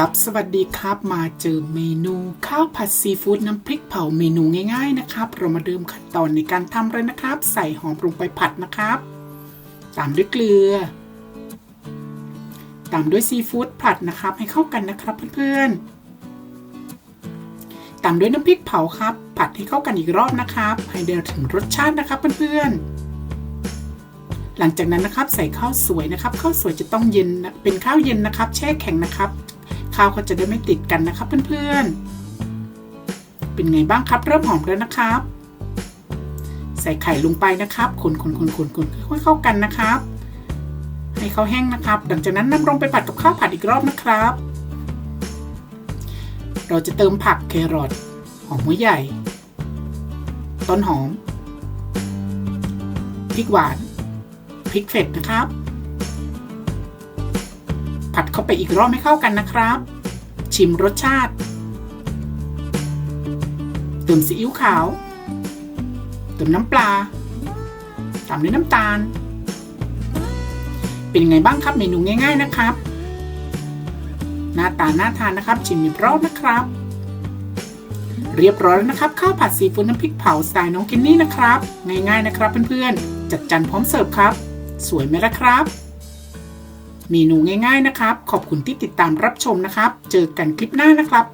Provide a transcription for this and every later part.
ครับ สวัสดีครับ มาเจอเมนูข้าวผัดซีฟู้ดน้ำพริกเผาเมนูง่าย ๆนะครับ เรามาเริ่มขั้นตอนในการทำเลยนะครับ ใส่หอมลงไปผัดนะครับ ตามด้วยเกลือ ตามด้วยซีฟู้ดผัดนะครับ ให้เข้ากันนะครับเพื่อนๆ ตามด้วยน้ำพริกเผาครับ ผัดให้เข้ากันอีกรอบนะครับ ให้เดือถึงรสชาตินะครับเพื่อนๆหลังจากนั้นนะครับใส่ข้าวสวยนะครับข้าวสวยจะต้องเย็นเป็นข้าวเย็นนะครับ แช่แข็งนะครับ ข้าวก็จะได้ไม่ติดกันนะครับเพื่อนๆ เป็นไงบ้างครับเริ่มหอมแล้วนะครับ ใส่ไข่ลงไปนะครับคนคนคนคนคนค่อยเข้ากันนะครับ ให้เขาแห้งนะครับ หลังจากนั้นนำลงไปผัดกับข้าวผัดอีกรอบนะครับ เราจะเติมผักแครอทหอมหัวใหญ่ ต้นหอมพริกหวานพริกเผ็ดนะครับผัดเข้าไปอีกรอบให้เข้ากันนะครับ ชิมรสชาติ เติมซีอิ๊วขาว เติมน้ำปลา ตามด้วยน้ำตาล เป็นยังไงบ้างครับเมนูง่าย ๆนะครับ หน้าตาน่าทานนะครับ ชิมอีกรอบนะครับ เรียบร้อยแล้วนะครับ ข้าวผัดซีฟู้ดน้ำพริกเผาสไตล์น้องกินนี่นะครับ ง่ายๆนะครับเพื่อนๆจัดจานพร้อมเสิร์ฟครับ สวยไหมล่ะครับ เมนูง่าย ๆนะครับ ขอบคุณที่ติดตามรับชมนะครับ เจอกันคลิปหน้านะครับ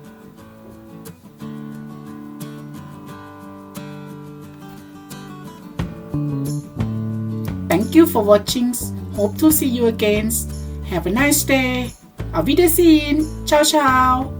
Thank you for watching. Hope to see you again. Have a nice day. Auf Wiedersehen. Ciao, ciao.